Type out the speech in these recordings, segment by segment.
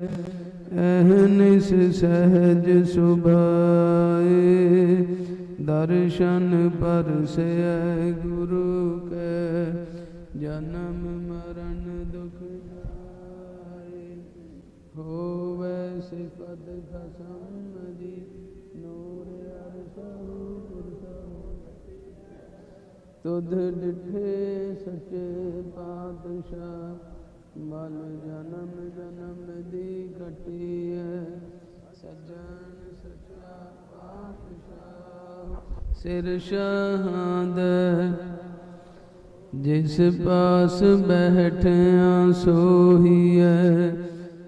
ਅਹਨਿਸ ਸਹਿਜ ਸੁਭਾਏ, ਦਰਸ਼ਨ ਪਰਸੈ ਗੁਰੂ ਕੈ, ਜਨਮ ਮਰਨ ਦੁਖ ਜਾਏ। ਹੋਵੇ ਸਿਫਤ ਖਸਮ ਦੀ ਨੂਰ ਅਰਸਹੁ ਪੁਰਸਹੁ। ਤੁਧ ਡਿਠੇ ਸੱਚੇ ਪਾਤਸ਼ਾਹ ਮਲ ਜਨਮ ਜਨਮ ਦੀ ਕਟੀਐ ਸਜਣ ਸਚਾ ਪਾਤਸ਼ਾਹ ਸਿਰ ਸ਼ਹਾਦ ਜਿਸ ਪਾਸ ਬੈਠਿਆ ਸੋਹੀਐ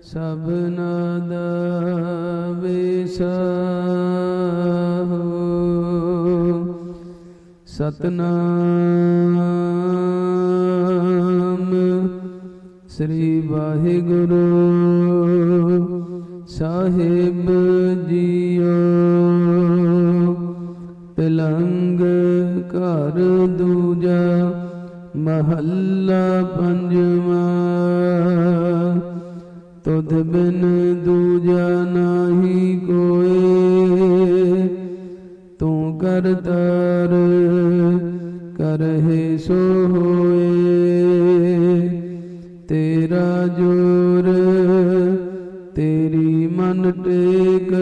ਸਭਨਾ ਦਾ ਵਿਸਾਹੋ ਸਤਨਾਮ ਸ੍ਰੀ ਵਾਹਿਗੁਰੂ ਸਾਹਿਬ ਜੀਓ। ਪਲੰਗ ਘਰ ਦੂਜਾ ਮਹੱਲਾ ਪੰਜਵਾ। ਤੁਧ ਬਿਨ ਦੂਜਾ ਨਾਹੀ ਕੋਏ। ਤੂੰ ਕਰਤਾਰ ਜੋਰ ਤੇਰੀ ਮਨ ਟੇਕ।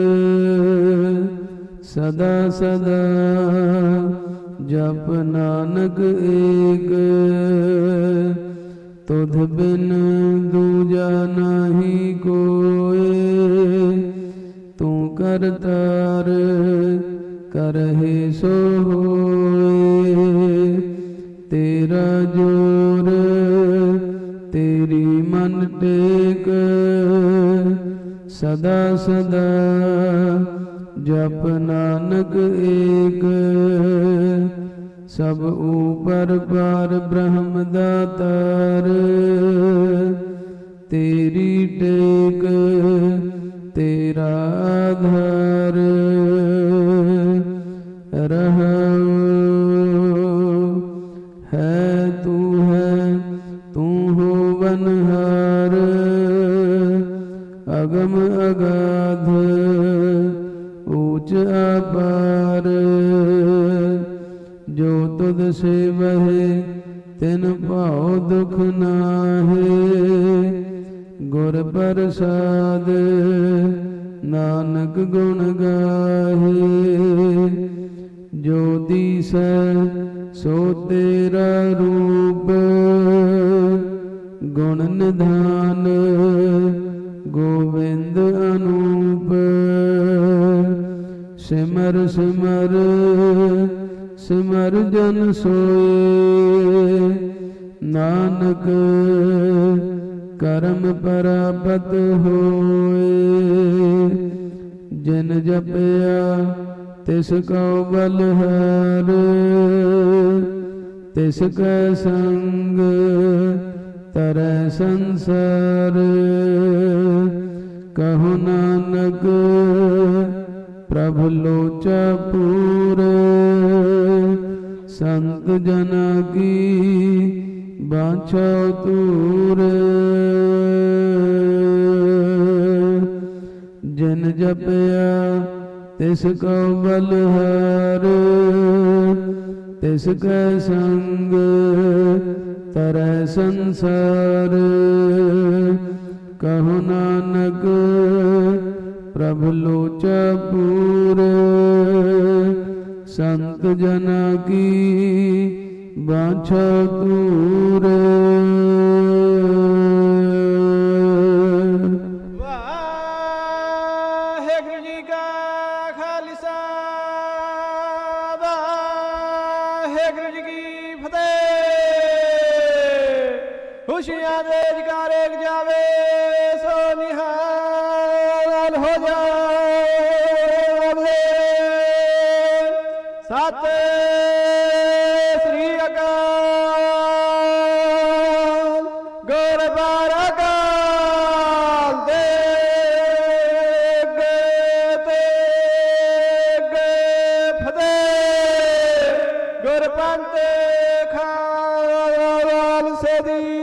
ਸਦਾ ਸਦਾ ਜਪ ਨਾਨਕ ਏਕ। ਤੁਧ ਬਿਨ ਦੂਜਾ ਨਾਹੀ ਕੋਏ। ਤੂੰ ਕਰਤਾਰ ਕਰਹਿ ਸੋ ਹੋਏ। ਤੇਰਾ ਜੋਰ ਤੇਰੀ ਮਨ ਟੇਕ, ਸਦਾ ਸਦਾ ਜਪ ਨਾਨਕ ਏਕ। ਸਭ ਉਪਰ ਪਾਰ ਬ੍ਰਹਮ ਦਾਤਾਰ, ਤੇਰੀ ਟੇਕ, ਤੇਰਾ ਆਧਾਰ। ਤੂੰ ਅਗਮ ਅਗਾਧ, ਊਚ ਅਪਾਰ। ਜੋ ਤੁਧ ਸੇਵਹਿ, ਤਿਨ ਭਾਉ ਦੁਖ ਨਾਹੇ। ਗੁਰ ਪ੍ਰਸਾਦ, ਨਾਨਕ ਗੁਣ ਗਾਹੇ। ਜੋ ਦੀਸੈ, ਸੋ ਤੇਰਾ ਰੂਪ। ਗੁਣ ਨਿਧਾਨ ਗੋਵਿੰਦ ਅਨੂਪ। ਸਿਮਰ ਸਿਮਰ ਸਿਮਰ ਜਨ ਸੋਏ। ਨਾਨਕ, ਕਰਮ ਪਰਪਤ ਹੋਏ। ਜਿਨ ਜਪਿਆ, ਤਿਸ ਕਉ ਬਲਹਾਰ ਤਿਸ ਕੈ ਸੰਗ ਤਰੈ ਸੰਸਾਰ, ਕਹੋ ਨਾਨਕ, ਪ੍ਰਭ ਲੋਚਾ ਪੂਰ। ਸੰਤ ਜਨਾ ਕੀ ਬਾਛਾ ਤੂਰ ਜਿਨ ਜਪਿਆ ਤਿਸ ਕਉ ਬਲਹਾਰ। ਤਿਸ ਕੈ ਸੰਗ ਤਰੈ ਸੰਸਾਰ, ਕਹੋ ਨਾਨਕ ਪ੍ਰਭ ਲੋਚਾ ਪੂਰ, ਸੰਤ ਜਨਾ ਕੀ ਬਾਛਾ ਤੂਰ ਖੁਸ਼ੀਆਂ ਦੇ ਜਕਾਰੇ ਜਾਵੇ, ਸੋ ਨਿਹਾਲ ਹੋ ਜਾਵੇ। ਸਤ ਸ੍ਰੀ ਅਕਾਲ ਗੁਰਬਾਰ ਅਕਾਲ ਦੇ ਗੁਰਪੰਤ ਖਾਲ ਸਦੀ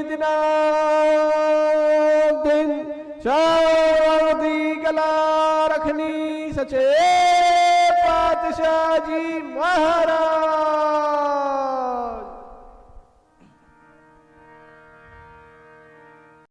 ਸ਼ਬਦ ਦੀ ਕਲਾ ਰਖਨੀ ਸਚੇ ਪਾਤਸ਼ਾਹ ਜੀ ਮਹਾਰਾਜ।